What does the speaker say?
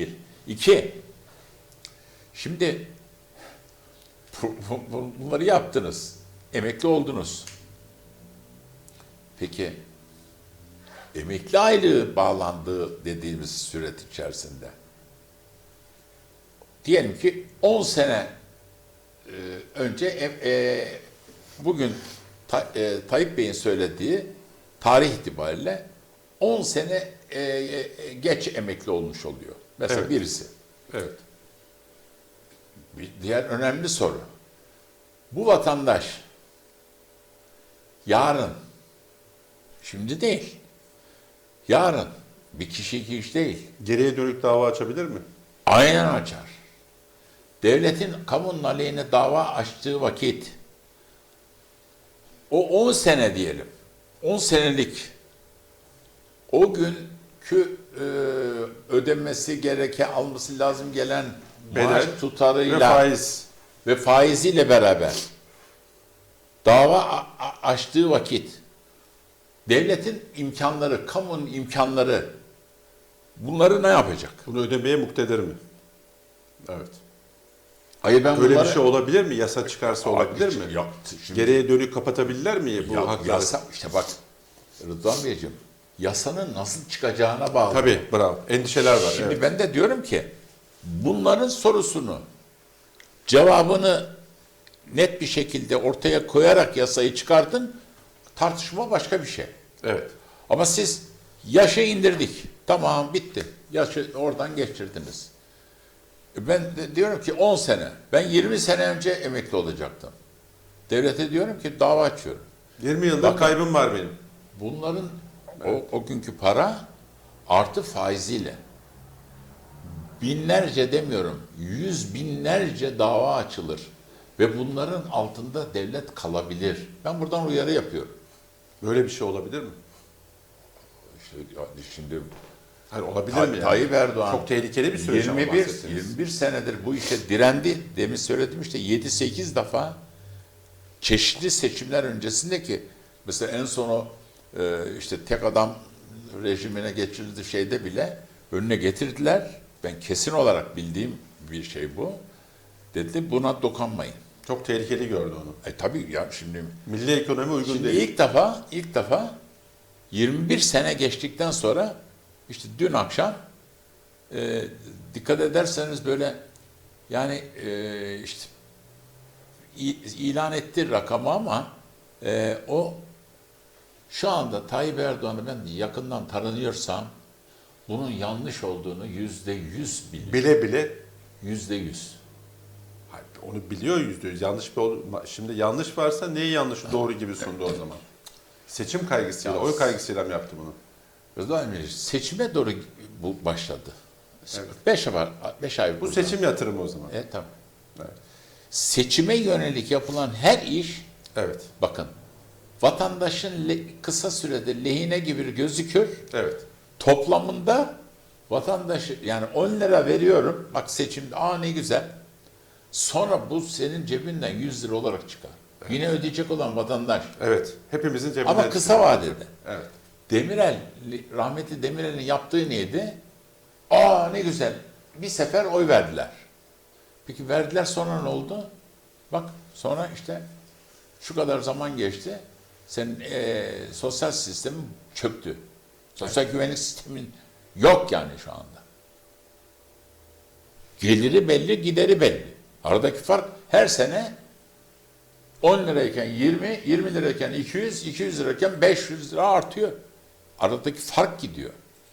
Bir. İki. Şimdi bu- bu- bu- bunları yaptınız. Emekli oldunuz. Peki emekli aylığı bağlandığı dediğimiz süreç içerisinde diyelim ki 10 sene e, önce em- e, bugün Ta- e, Tayyip Bey'in söylediği tarih itibariyle 10 sene e, e, geç emekli olmuş oluyor. Mesela Evet. birisi. Evet. Bir diğer önemli soru. Bu vatandaş yarın, şimdi değil, yarın bir kişi iki kişi değil, Geriye dönük dava açabilir mi? aynen açar. Devletin kamunun aleyhine dava açtığı vakit o 10 sene diyelim, 10 senelik o günkü e, ödenmesi gereken, alması lazım gelen maaş Bedel tutarıyla Ve faiz. ve faiziyle beraber dava açtığı vakit devletin imkanları, kamunun imkanları bunları ne yapacak? Bunu ödemeye muktedir mi? Evet. Hayır ben Böyle bunları... bir şey olabilir mi? Yasa çıkarsa olabilir mi? Yok. Şimdi, Geriye dönük kapatabilirler mi bu ya, hakları? yasa, işte bak Rıdvan Beyciğim yasanın nasıl çıkacağına bağlı. Tabii bravo. Endişeler var. Şimdi evet. ben de diyorum ki bunların sorusunu cevabını net bir şekilde ortaya koyarak yasayı çıkartın. Tartışma başka bir şey. Evet. Ama siz yaşı indirdik. Tamam bitti. Yaşı oradan geçirdiniz. E Ben de diyorum ki 10 sene. Ben 20 sene önce emekli olacaktım. Devlete diyorum ki dava açıyorum. 20 yıldır Bakın. kaybım var benim. Bunların o, o günkü para artı faiziyle binlerce demiyorum yüz binlerce dava açılır ve bunların altında devlet kalabilir. Ben buradan uyarı yapıyorum. Böyle bir şey olabilir mi? İşte şimdi Hayır olabilir Tay- mi yani? Tayyip Erdoğan Çok tehlikeli bir süreç ama 21 bahsettiğiniz. 21 senedir bu işe direndi. Demin söyledim işte 7-8 defa çeşitli seçimler öncesindeki mesela en son o e, işte tek adam rejimine geçirildi şeyde bile önüne getirdiler. Ben kesin olarak bildiğim bir şey bu. Dedi buna dokunmayın. Çok tehlikeli gördü onu. E tabii ya şimdi Milli ekonomi uygun Şimdi değil. ilk defa ilk defa 21 sene geçtikten sonra işte dün akşam e, dikkat ederseniz böyle yani e, işte ilan etti rakamı ama e, o şu anda Tayyip Erdoğan'ı ben yakından tanıyorsam bunun yanlış olduğunu yüzde yüz biliyor. Bile bile Yüzde yüz. Onu biliyor yüzde yüz. Yanlış bir Şimdi yanlış varsa neyi yanlışı doğru gibi sundu o zaman? Seçim kaygısıyla, oy kaygısıyla mı yaptı bunu? Rıdvan seçime doğru bu başladı. Evet. Beş ay, beş ay Bu buradan. seçim yatırımı o zaman. E tamam. Evet. Seçime yönelik yapılan her iş Evet. bakın vatandaşın le- kısa sürede lehine gibi gözükür. Evet. Toplamında vatandaşı yani 10 lira veriyorum. Bak seçimde aa ne güzel. Sonra bu senin cebinden 100 lira olarak çıkar. Yine ödeyecek olan vatandaş. Evet. Hepimizin cebinde. Ama kısa vadede. Evet. Demirel, rahmetli Demirel'in yaptığı neydi? Aa ne güzel. Bir sefer oy verdiler. Peki verdiler sonra ne oldu? Bak sonra işte şu kadar zaman geçti. Senin eee, sosyal sistemin çöktü. Sosyal güvenlik sistemin yok yani şu anda. Geliri belli, gideri belli. Aradaki fark her sene 10 lirayken 20, 20 lirayken 200, 200 lirayken 500 lira artıyor. Aradaki fark gidiyor.